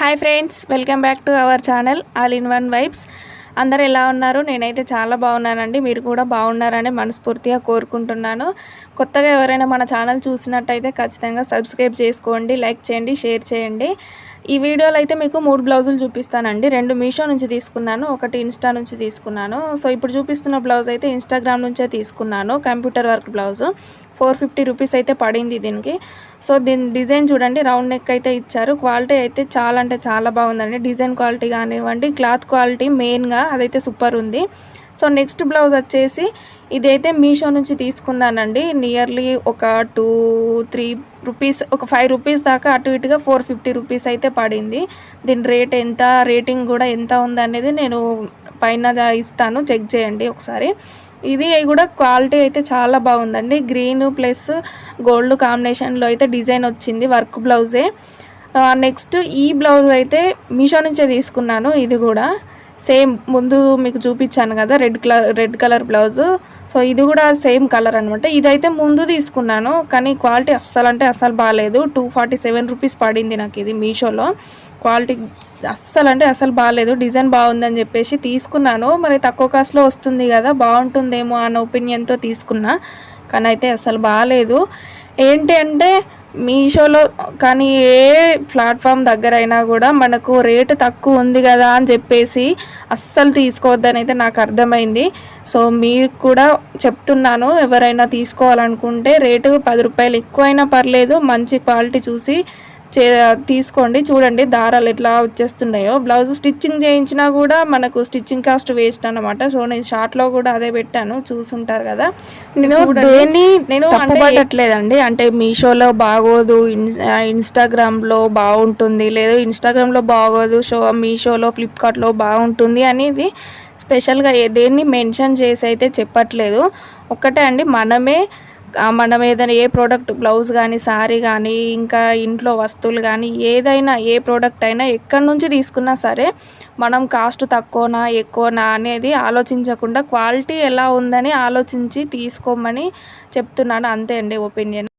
Hi friends welcome back to our channel all in one vibes అందరు ఎలా ఉన్నారు? నేనైతే చాలా బాగున్నానండి. మీరు కూడా బాగున్నారని మనస్ఫూర్తిగా కోరుకుంటున్నాను. కొత్తగా ఎవరైనా మన ఛానల్ చూసినట్టయితే ఖచ్చితంగా సబ్స్క్రైబ్ చేసుకోండి లైక్ చేయండి షేర్ చేయండి. ఈ వీడియోలో అయితే మీకు మూడు బ్లౌజులు చూపిస్తానండి. రెండు మీషో నుంచి తీసుకున్నాను ఒకటి ఇన్స్టా నుంచి తీసుకున్నాను. సో ఇప్పుడు చూపిస్తున్న బ్లౌజ్ అయితే ఇన్స్టాగ్రామ్ నుంచే తీసుకున్నాను computer work blouse. Four fifty rupees అయితే పడింది దీనికి. సో దీని డిజైన్ చూడండి రౌండ్ నెక్ అయితే ఇచ్చారు. క్వాలిటీ అయితే చాలా అంటే చాలా బాగుందండి. డిజైన్ క్వాలిటీ కానివ్వండి క్లాత్ క్వాలిటీ మెయిన్గా అదైతే సూపర్ ఉంది. సో నెక్స్ట్ బ్లౌజ్ వచ్చేసి ఇదైతే మీషో నుంచి తీసుకున్నానండి. నియర్లీ ఒక టూ త్రీ రూపీస్ ఒక ఫైవ్ రూపీస్ దాకా అటు ఇటుగా ఫోర్ ఫిఫ్టీ రూపీస్ అయితే పడింది. దీని రేట్ ఎంత రేటింగ్ కూడా ఎంత ఉందనేది నేను పైన ఇస్తాను. చెక్ చేయండి ఒకసారి. ఇది కూడా క్వాలిటీ అయితే చాలా బాగుందండి. గ్రీన్ ప్లస్ గోల్డ్ కాంబినేషన్లో అయితే డిజైన్ వచ్చింది వర్క్ బ్లౌజే. నెక్స్ట్ ఈ బ్లౌజ్ అయితే మీషో నుంచే తీసుకున్నాను. ఇది కూడా సేమ్ ముందు మీకు చూపించాను కదా red colour red colour blouse. So ఇది కూడా సేమ్ కలర్ అనమాట ఇదైతే ముందు తీసుకున్నాను కానీ క్వాలిటీ అస్సలు అంటే అస్సలు బాగాలేదు టూ ఫార్టీ సెవెన్ రూపీస్ పడింది నాకు ఇది మీషోలో. క్వాలిటీ అస్సలు అంటే అసలు బాగాలేదు డిజైన్ బాగుందని చెప్పేసి తీసుకున్నాను. మరి తక్కువ కాస్ట్లో వస్తుంది కదా బాగుంటుందేమో అన్న ఒపీనియన్తో తీసుకున్నా కానీ అయితే అసలు బాగాలేదు ఏంటి అంటే మీషోలో కానీ ఏ ప్లాట్ఫామ్ దగ్గర అయినా కూడా మనకు రేటు తక్కువ ఉంది కదా అని చెప్పేసి అస్సలు తీసుకోవద్దని అయితే నాకు అర్థమైంది. సో మీరు కూడా చెప్తున్నాను ఎవరైనా తీసుకోవాలనుకుంటే రేటు పది రూపాయలు ఎక్కువైనా పర్లేదు మంచి క్వాలిటీ చూసి చే తీసుకోండి. చూడండి దారాలు ఎట్లా వచ్చేస్తున్నాయో. బ్లౌజ్ స్టిచ్చింగ్ చేయించినా కూడా మనకు స్టిచ్చింగ్ కాస్ట్ వేస్ట్ అనమాట సో నేను షార్ట్లో కూడా అదే పెట్టాను. చూసుంటారు కదా. నేను దేన్ని నేను తప్పుపడట్లేదండి అంటే మీషోలో బాగోదు ఇన్స్టాగ్రామ్లో బాగుంటుంది. లేదు ఇన్స్టాగ్రామ్లో బాగోదు షో మీషోలో ఫ్లిప్కార్ట్లో బాగుంటుంది అనేది స్పెషల్గా దేన్ని మెన్షన్ చేసి అయితే చెప్పట్లేదు. ఒక్కటే అండి మనమే మనం ఏదైనా ఏ ప్రోడక్ట్ బ్లౌజ్ కానీ శారీ కానీ ఇంకా ఇంట్లో వస్తువులు కానీ ఏదైనా ఏ ప్రోడక్ట్ అయినా ఎక్కడి నుంచి తీసుకున్నా సరే మనం కాస్ట్ తక్కువనా ఎక్కువనా అనేది ఆలోచించకుండా క్వాలిటీ ఎలా ఉందని ఆలోచించి తీసుకోమని చెప్తున్నాను. అంతే అండి ఒపీనియన్